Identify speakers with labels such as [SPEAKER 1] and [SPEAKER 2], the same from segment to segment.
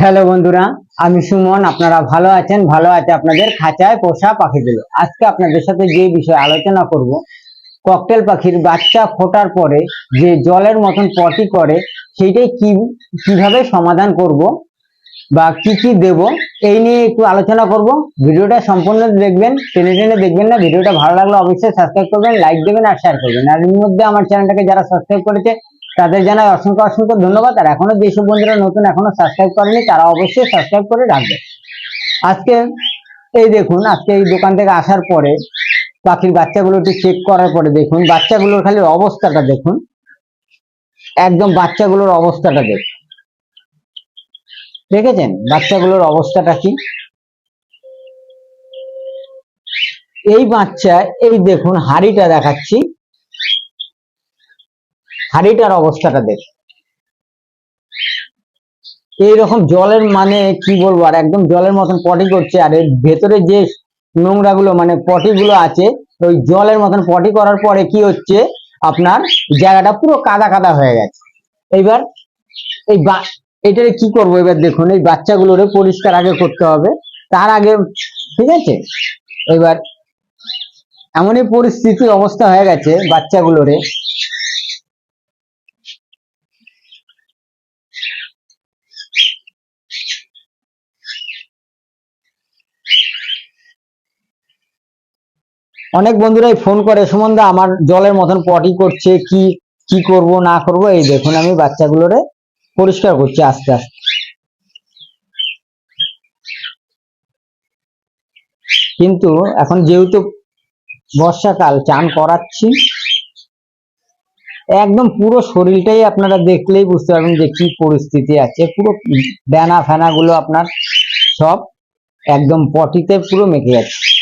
[SPEAKER 1] Hello বন্ধুরা, আমি সুমন, আপনারা ভালো আছেন? ভালো আছে আপনাদের খাঁচায় পোষা পাখিগুলো। আজকে আপনাদের সাথে যে বিষয়ে আলোচনা করব, ককটেল পাখির বাচ্চা ফোটার পরে যে জলের মতন পটি করে, সেইটাই কি, কীভাবে সমাধান করব বা কি কি দেব, এই নিয়ে একটু আলোচনা করব। ভিডিওটা সম্পূর্ণ দেখবেন, টেনে টেনে দেখবেন না। ভিডিওটা ভালো লাগলে অবশ্যই সাবস্ক্রাইব করবেন লাইক দেবেন আর শেয়ার করবেন। আর এর মধ্যে আমার চ্যানেলটাকে যারা সাবস্ক্রাইব করেছে তাদের জানাই অসংখ্য অসংখ্য ধন্যবাদ। আর এখনও যেসব বন্ধুরা নতুন এখনও সাবস্ক্রাইব করেনি, তারা অবশ্যই সাবস্ক্রাইব করে রাখবে। আজকে এই দেখুন, আজকে এই দোকান থেকে আসার পরে পাখির বাচ্চাগুলো একটু চেক করার পরে দেখুন, বাচ্চাগুলোর খালি অবস্থাটা দেখুন। একদম বাচ্চাগুলোর অবস্থাটা দেখুন দেখেছেন? বাচ্চাগুলোর অবস্থাটা কি? এই বাচ্চা, এই দেখুন, হাড়িটা দেখাচ্ছি। হাড়িটার অবস্থাটা দেখ। এইরকম জলের মানে কি বলব? আর একদম জলের মতন পটি করছে, আর এর ভেতরে যে নোংরা গুলো মানে পটি গুলো আছে, ওই জলের মতন পটি করার পরে কি হচ্ছে? আপনার জায়গাটা পুরো কাদা কাদা হয়ে গেছে। এইবার এই এটারে কি করব? এবার দেখুন, এই বাচ্চাগুলোরে পরিষ্কার আগে করতে হবে। তার আগে, ঠিক আছে? এবার এমনই পরিস্থিতির অবস্থা হয়ে গেছে বাচ্চাগুলোরে। অনেক বন্ধুরাই ফোন করে সুমনদা আমার জলের মতন পটি করছে, কি কি করব, না করব, এই দেখুন আমি বাচ্চাগুলোরে পরিষ্কার করছি আস্তে আস্তে। কিন্তু এখন যেহেতু বর্ষাকাল, চান করাচ্ছি। একদম পুরো শরীরটাই আপনারা দেখলেই বুঝতে পারবেন যে কি পরিস্থিতি আছে। পুরো ডানা ফেনা গুলো আপনার সব একদম পটিতে পুরো মেখে যাচ্ছে।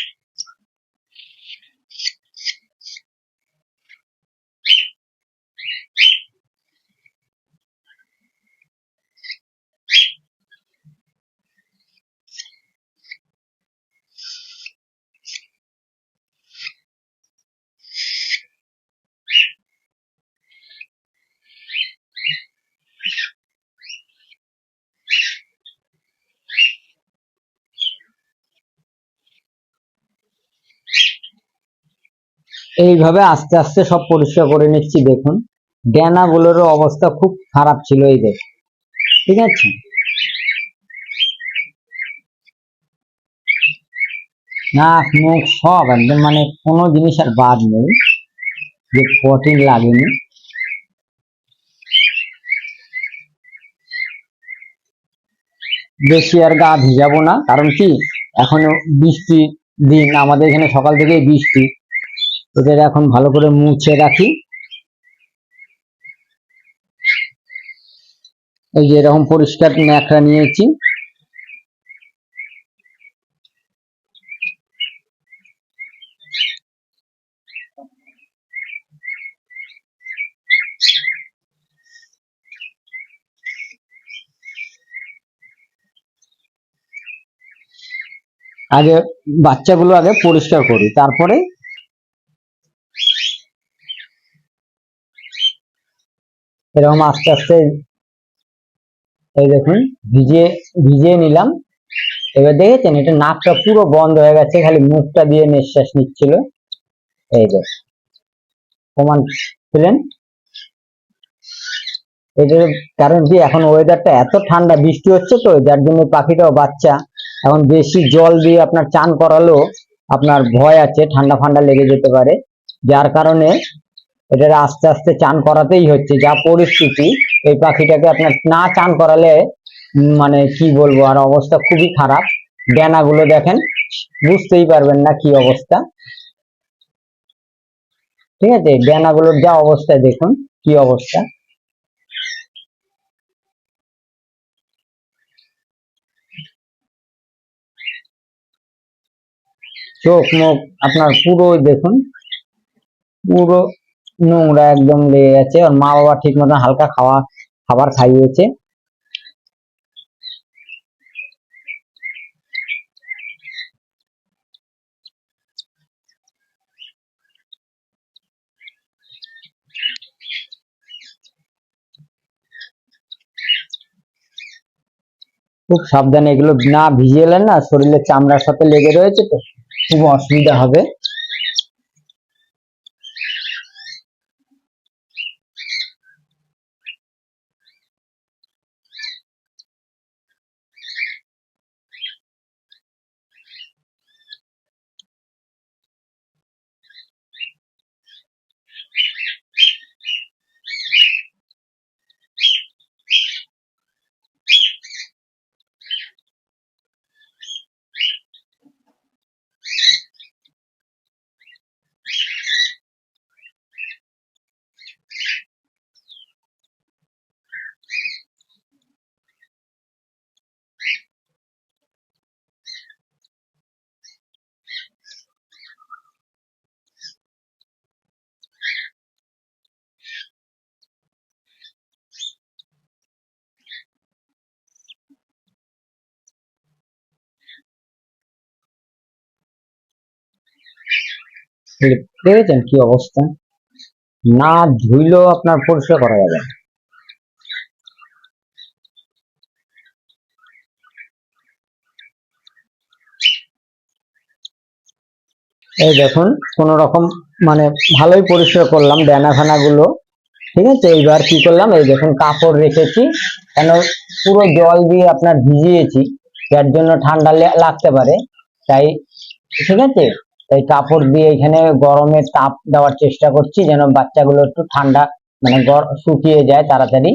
[SPEAKER 1] এইভাবে আস্তে আস্তে সব পরিষ্কার করে নিচ্ছি, দেখুন। ডেনা গুলোরও অবস্থা খুব খারাপ ছিল এই দেখুন ঠিক আছে? নাক মুখ সব একদম মানে কোনো জিনিস আর বাদ নেই, যে পটি লাগেনি। বেশি আর গা ভিজাবো না, কারণ কি? এখনও বৃষ্টি দিন, আমাদের এখানে সকাল থেকেই বৃষ্টি। এদের এখন ভালো করে মুছে রাখি। এই যে এরকম পরিষ্কার ন্যাকড়া নিয়েছি। আগে বাচ্চাগুলো আগে পরিষ্কার করি, তারপরে এরকম আস্তে আস্তে এই দেখুন, ভিজিয়ে ভিজিয়ে নিলাম। এবার দেখেছেন, এটা নাকটা পুরো বন্ধ হয়ে গেছে, খালি মুখটা দিয়ে নিঃশ্বাস নিচ্ছিল। এই যে, প্রমাণ পেলেন? এটার কারণ কি, এখন ওয়েদারটা এত ঠান্ডা, বৃষ্টি হচ্ছে তো, যার জন্য পাখিটাও বাচ্চা। এখন বেশি জল দিয়ে আপনার চান করালো আপনার ভয় আছে ঠান্ডা ফান্ডা লেগে যেতে পারে। যার কারণে এটার আস্তে আস্তে চান করাতেই হচ্ছে। যা পরিস্থিতি, এই পাখিটাকে আপনার না চান করালে মানে কি বলব, আর অবস্থা খুবই খারাপ। গুলো দেখেন, বুঝতেই পারবেন না কি অবস্থা। ঠিক আছে? গুলোর যা অবস্থা, দেখুন কি অবস্থা। চোখ, মুখ, আপনার পুরো, দেখুন, পুরো নোংরা একদম লেগে গেছে। আর মা বাবা ঠিক মতন হালকা খাওয়া, খাবার খাইয়েছে। খুব সাবধানে এগুলো না ভিজিয়ে এলেন না, শরীরের চামড়ার সাথে লেগে রয়েছে তো, খুব অসুবিধা হবে। দেখেছেন কি অবস্থা? না ধুইলেও আপনার পরিষ্কার করা যাবে এই দেখুন, কোন রকম মানে ভালোই পরিষ্কার করলাম ফানা গুলো ঠিক আছে, এইবার কি করলাম, এই দেখুন, কাপড় রেখেছি। কেন, পুরো জল দিয়ে আপনার ভিজিয়েছি, যার জন্য ঠান্ডা লাগতে পারে। তাই, ঠিক আছে? তাই কাপড় দিয়ে এখানে গরমে তাপ দেওয়ার চেষ্টা করছি যেন বাচ্চাগুলো একটু ঠান্ডা মানে শুকিয়ে যায় তাড়াতাড়ি।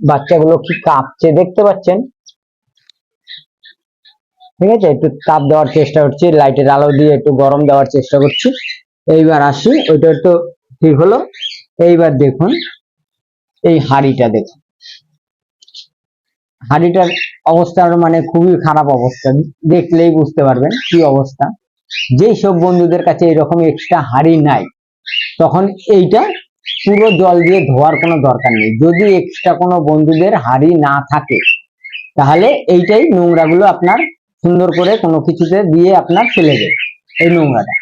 [SPEAKER 1] বাচ্চাগুলো কি কাঁপছে দেখতে পাচ্ছেন? ঠিক আছে, একটু তাপ দেওয়ার চেষ্টা করছি, লাইটের আলো দিয়ে একটু গরম দেওয়ার চেষ্টা করছি। এইবার আসি, ওইটা একটু ঠিক হলো। এইবার দেখুন, এই হাঁড়িটা দেখুন। হাঁড়িটার অবস্থা মানে খুবই খারাপ অবস্থা, দেখলেই বুঝতে পারবেন কি অবস্থা। যেই সব বন্ধুদের কাছে এরকম এক্সট্রা হাঁড়ি নাই, তখন এইটা পুরো জল দিয়ে ধোয়ার কোনো দরকার নেই। যদি এক্সট্রা কোনো বন্ধুদের হাঁড়ি না থাকে, তাহলে এইটাই নোংরাগুলো আপনার সুন্দর করে কোনো কিছুতে দিয়ে আপনার ফেলে দেবে, এই নোংরাটা।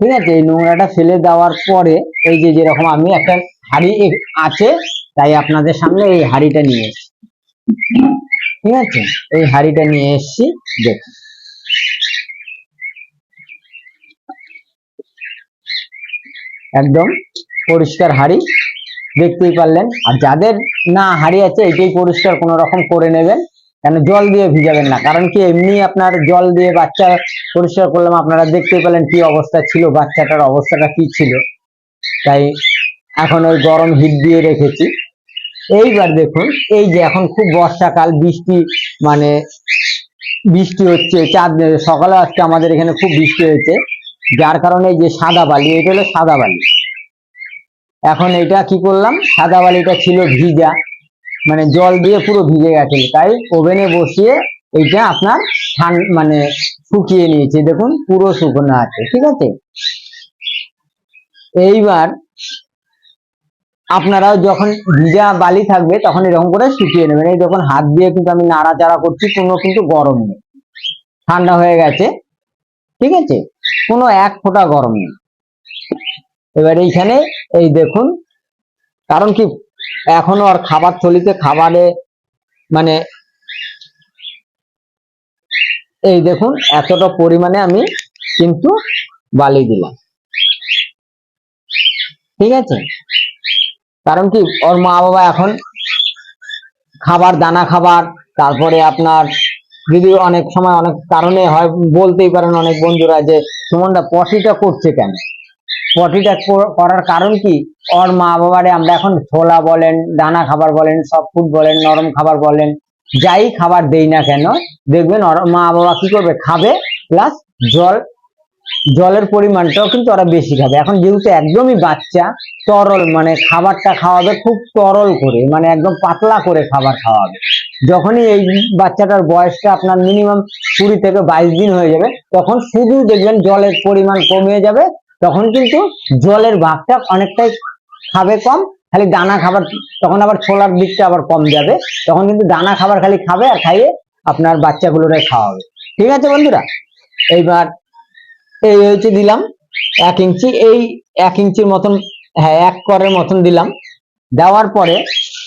[SPEAKER 1] ঠিক আছে, এই নোংরাটা ফেলে দেওয়ার পরে এই যে যেরকম আমি একটা হাঁড়ি আছে, তাই আপনাদের সামনে এই হাঁড়িটা নিয়ে এসেছি। ঠিক আছে, এই হাঁড়িটা নিয়ে এসেছি, দেখুন। একদম পরিষ্কার হাড়ি, দেখতেই পারলেন। আর যাদের না হাঁড়ি আছে, এটাই পরিষ্কার, কোনো রকম করে নেবেন। কেন জল দিয়ে ভিজাবেন না? কারণ কি এমনি আপনার জল দিয়ে বাচ্চা পরিষ্কার করলাম, আপনারা দেখতে পেলেন কি অবস্থা ছিল, বাচ্চাটার অবস্থাটা কি ছিল। তাই এখন ওই গরম হিট দিয়ে রেখেছি। এইবার দেখুন, এই যে এখন খুব বর্ষাকাল, বৃষ্টি মানে বৃষ্টি হচ্ছে চাঁদ সকালে আজকে আমাদের এখানে খুব বৃষ্টি হয়েছে, যার কারণে যে সাদা বালি, এটা হলো সাদা বালি। এখন এটা কি করলাম? সাদা বালিটা ছিল ভিজা। মানে জল দিয়ে পুরো ভিজে গেছে। তাই ওভেনে বসিয়ে এইটা আপনার ঠান- মানে শুকিয়ে নিয়েছি। দেখুন, পুরো শুকনো আছে, ঠিক আছে? এইবার আপনারাও যখন ভিজা বালি থাকবে, তখন এরকম করে শুকিয়ে নেবেন। এই যখন হাত দিয়ে কিন্তু আমি নাড়াচাড়া করছি, কোনো কিন্তু গরম নেই। ঠান্ডা হয়ে গেছে, ঠিক আছে? কোনো এক ফোঁটা গরম নেই। এবার এইখানে, এই দেখুন, কারণ কি এখনও আর খাবার থলিতে খাবারে মানে এই দেখুন, এতটা পরিমাণে আমি কিন্তু বালি দিলাম। ঠিক আছে? কারণ কি, ওর মা বাবা এখন খাবার, দানা খাবার, তারপরে আপনার যদি অনেক সময় অনেক কারণে হয়, বলতেই পারেন অনেক বন্ধুরা যে সুমনটা পটিটা করছে কেন? পটিটা কর- করার কারণ কি? ওর মা বাবারে আমরা এখন ছোলা বলেন, দানা খাবার বলেন সফট ফুড বলেন, নরম খাবার বলেন, যাই খাবার দেই না কেন, দেখবেন ওর মা বাবা কি করবে? খাবে প্লাস জল, জলের পরিমাণটাও কিন্তু ওরা বেশি খাবে। এখন যেহেতু একদমই বাচ্চা, তরল মানে খাবারটা খাওয়াবে খুব তরল করে মানে একদম পাতলা করে খাবার খাওয়াবে। যখনই এই বাচ্চাটার বয়সটা আপনার মিনিমাম কুড়ি থেকে বাইশ দিন হয়ে যাবে, তখন শুধু দেখবেন জলের পরিমাণ কমে যাবে তখন কিন্তু জলের ভাগটা অনেকটাই খাবে কম, খালি দানা খাবার, তখন আবার ছোলার দিকটা আবার কম যাবে। তখন কিন্তু দানা খাবার খালি খাবে আর খাইয়ে আপনার বাচ্চাগুলোরে খাওয়াবে। ঠিক আছে বন্ধুরা? এইবার এই হয়েছে দিলাম এক ইঞ্চি, এই এক ইঞ্চির মতন হ্যাঁ এক করের মতন দিলাম। দেওয়ার পরে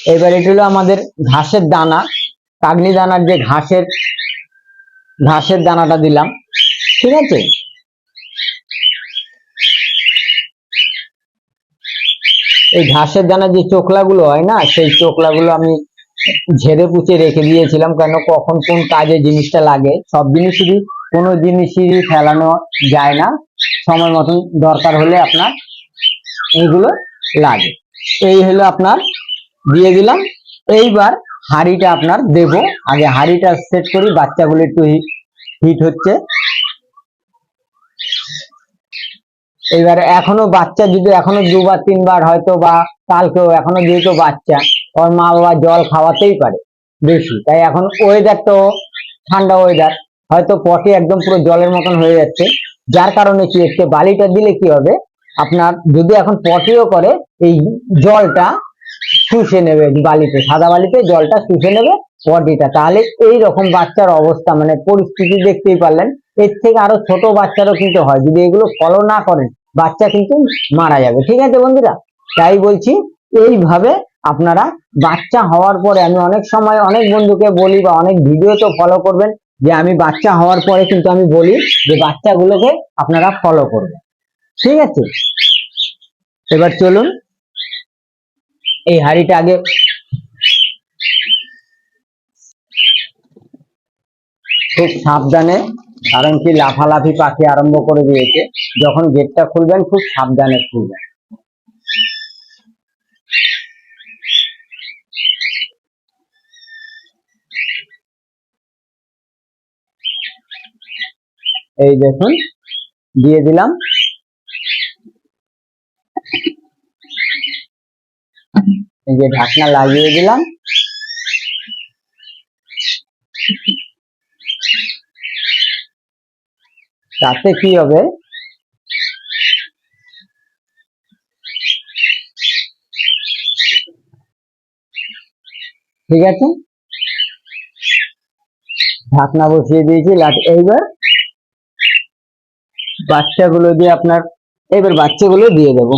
[SPEAKER 1] এবার এটা হলো আমাদের ঘাসের দানা কাগনি দানার যে ঘাসের ঘাসের দানাটা দিলাম। ঠিক আছে? এই ঘাসের দানা যে চোখলাগুলো হয় না, সেই চোখলাগুলো আমি ঝেড়ে পুচে রেখে দিয়েছিলাম। কেন? কখন কোন কাজে জিনিসটা লাগে। সব জিনিসই কোনো জিনিসই ফেলানো যায় না। সময় মতন দরকার হলে আপনার এইগুলো লাগে। এই হলো আপনার দিয়ে দিলাম। এইবার হাঁড়িটা আপনার দেব। আগে হাঁড়িটা সেট করি, বাচ্চাগুলো একটু হিট হচ্ছে। এবার এখনও বাচ্চা যদি এখনও দুবার, তিনবার হয়তো বা কালকেও এখনও যেহেতু বাচ্চা, ওর মা বাবা জল খাওয়াতেই পারে বেশি। তাই এখন ওয়েদার তো ঠান্ডা ওয়েদার হয়তো পটে একদম পুরো জলের মতন হয়ে যাচ্ছে। যার কারণে কি হচ্ছে, বালিটা দিলে কি হবে? আপনার যদি এখন পটিও করে, এই জলটা শুষে নেবে বালিতে, সাদা বালিতে জলটা শুষে নেবে পটিটা। তাহলে এই রকম বাচ্চার অবস্থা মানে পরিস্থিতি দেখতেই পারলেন। এর থেকে আরও ছোট বাচ্চারও কিন্তু হয়। যদি এগুলো ফলো না করেন বাচ্চা কিন্তু মারা যাবে। ঠিক আছে বন্ধুরা? তাই বলছি, এইভাবে আপনারা বাচ্চা হওয়ার পরে আমি অনেক সময় অনেক বন্ধুকে বলি বা অনেক ভিডিও তো ফলো করবেন, যে আমি বাচ্চা হওয়ার পরে কিন্তু আমি বলি যে বাচ্চাগুলোকে আপনারা ফলো করবেন। ঠিক আছে? এবার চলুন। এই হাড়িটা আগে খুব সাবধানে কারণ কি লাফালাফি পাখি আরম্ভ করে দিয়েছে। যখন গেটটা খুলবেন, খুব সাবধানে খুলবেন। এই দেখুন, দিয়ে দিলাম। এই যে ঢাকনা লাগিয়ে দিলাম। তাতে কি হবে? ঠিক আছে? ঢাকনা বসিয়ে দিয়েছি এইবার বাচ্চাগুলো দিয়ে আপনার এবার বাচ্চাগুলো দিয়ে দেবো।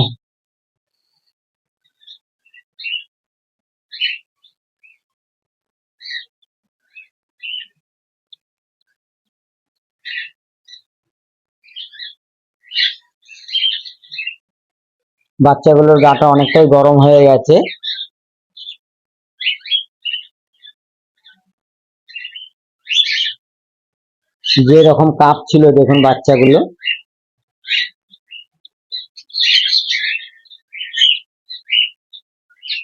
[SPEAKER 1] বাচ্চাগুলোর গাটা অনেকটাই গরম হয়ে গেছে। যে রকম কাপ ছিল, দেখুন বাচ্চাগুলো।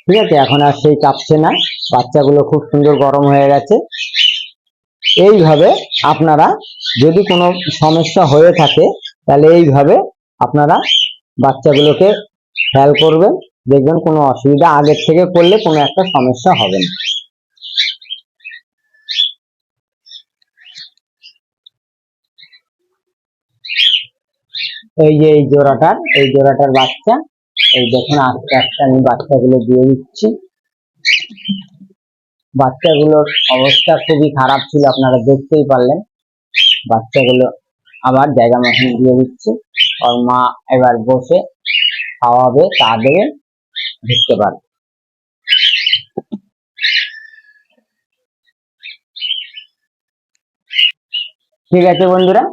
[SPEAKER 1] ঠিক আছে, এখন আর সেই কাঁপছে না, বাচ্চাগুলো খুব সুন্দর গরম হয়ে গেছে। এইভাবে আপনারা যদি কোনো সমস্যা হয়ে থাকে, তাহলে এইভাবে আপনারা বাচ্চাগুলোকে খেয়াল করবেন, দেখবেন কোনো অসুবিধা আগের থেকে করলে কোনো একটা সমস্যা হবে না। এই যে এই জোড়াটার এই জোড়াটার বাচ্চা, এই দেখুন আস্তে আস্তে আমি বাচ্চাগুলো দিয়ে দিচ্ছি। বাচ্চাগুলোর অবস্থা খুবই খারাপ ছিল, আপনারা দেখতেই পারলেন। বাচ্চাগুলো আবার জায়গা মতন দিয়ে দিচ্ছি। ওর মা এবার বসে খাওয়াবে, তা দেবে ঢুকতে পারবে। ঠিক আছে বন্ধুরা,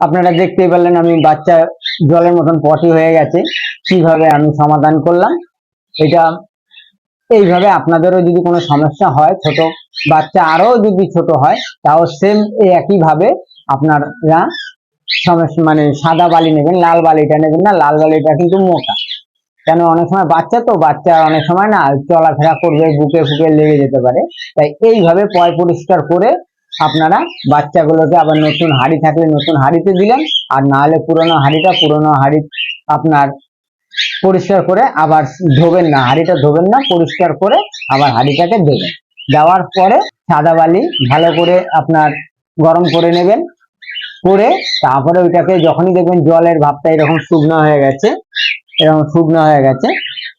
[SPEAKER 1] আপনারা দেখতেই পারলেন আমি বাচ্চা জলের মতন পটি হয়ে গেছে, কীভাবে আমি সমাধান করলাম। এটা এইভাবে আপনাদেরও যদি কোনো সমস্যা হয়, ছোট বাচ্চা আরও যদি ছোট হয়, তাও সেম একই ভাবে আপনারা মানে সাদা বালি নেবেন, লাল বালিটা নেবেন না, লাল বালিটা কিন্তু মোটা। কেন, অনেক সময় বাচ্চা তো, বাচ্চা অনেক সময় না চলাফেরা করবে, বুকে ফুকে লেগে যেতে পারে। তাই এইভাবে পয় পরিষ্কার করে আপনারা বাচ্চাগুলোকে আবার নতুন হাড়ি থাকলে নতুন হাড়িতে দিলেন, আর না হলে পুরোনো হাড়িটা, পুরোনো হাড়ি আপনার পরিষ্কার করে আবার ধোবেন না, হাড়িটা ধোবেন না, পরিষ্কার করে আবার হাড়িটাকে দেবেন। দেওয়ার পরে সাদা বালি ভালো করে আপনার গরম করে নেবেন করে তারপরে ওইটাকে যখনই দেখবেন জলের ভাবটা এরকম শুকনো হয়ে গেছে, এরকম শুকনো হয়ে গেছে,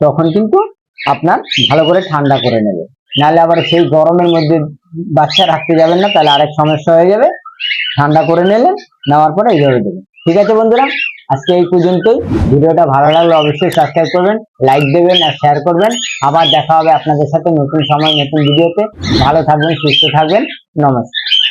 [SPEAKER 1] তখন কিন্তু আপনার ভালো করে ঠান্ডা করে নেবে। নাহলে আবার সেই গরমের মধ্যে বাচ্চা রাখতে যাবেন না, তাহলে আরেক সমস্যা হয়ে যাবে। ঠান্ডা করে নিলেন, নেওয়ার পরে এইভাবে দেবেন। ঠিক আছে বন্ধুরা, আজকে এই পর্যন্তই। ভিডিওটা ভালো লাগলে অবশ্যই সাবস্ক্রাইব করবেন লাইক দেবেন আর শেয়ার করবেন। আবার দেখা হবে আপনাদের সাথে নতুন সময়, নতুন ভিডিওতে। ভালো থাকবেন, সুস্থ থাকবেন। নমস্কার।